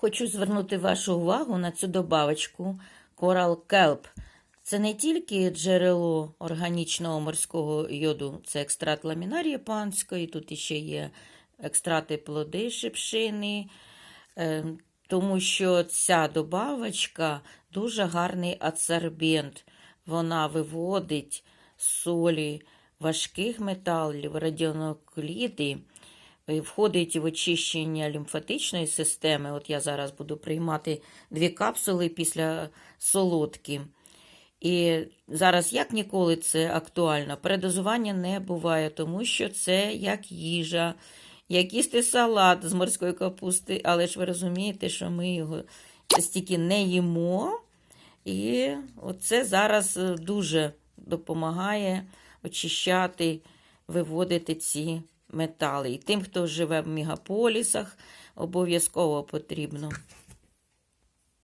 Хочу звернути вашу увагу на цю добавочку Coral Kelp. Це не тільки джерело органічного морського йоду, це екстракт ламінарії панської, тут іще є екстрати плоди шипшини, е, тому що ця добавочка дуже гарний ацербент. Вона виводить солі важких металів, радіонукліди, входить в очищення лімфатичної системи. От я зараз буду приймати дві капсули після солодки. І зараз, як ніколи, це актуально. Передозування не буває, тому що це як їжа, як їсти салат з морської капусти, але ж ви розумієте, що ми його стільки не їмо. І це зараз е, дуже допомагає очищати, виводити ці метали. І тим, хто живе в мегаполісах, обов'язково потрібно.